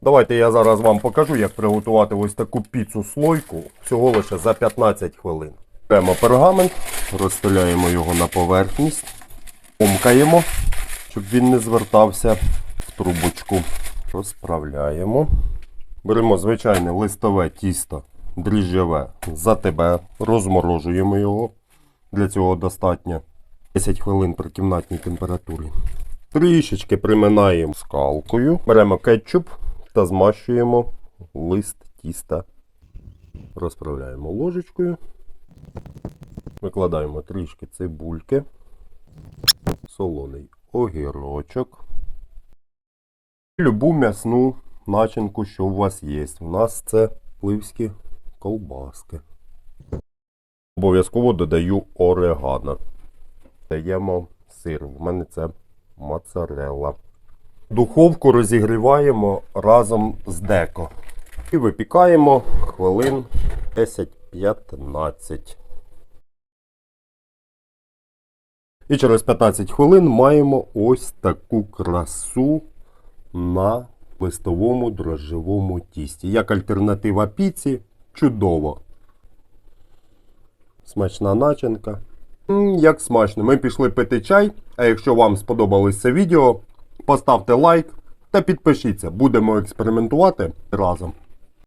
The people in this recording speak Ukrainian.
Давайте я зараз вам покажу, як приготувати ось таку піцу слойку всього лише за 15 хвилин. Беремо пергамент, розстеляємо його на поверхність, помкаємо, щоб він не звертався в трубочку. Розправляємо. Беремо звичайне листове тісто дріжджеве за тебе, розморожуємо його. Для цього достатньо 10 хвилин при кімнатній температурі. Трішечки приминаємо скалкою. Беремо кетчуп та змащуємо лист тіста. Розправляємо ложечкою. Викладаємо трішки цибульки, солоний огірочок. Любу м'ясну начинку, що у вас є. У нас це пливські колбаски. Обов'язково додаю орегано. Даємо сир. У мене це моцарелла. Духовку розігріваємо разом з деко. І випікаємо хвилин 10-15. І через 15 хвилин маємо ось таку красу на листовому дрожжевому тісті. Як альтернатива піці, чудово. Смачна начинка. Як смачно. Ми пішли пити чай. А якщо вам сподобалось це відео, поставте лайк та підпишіться. Будемо експериментувати разом.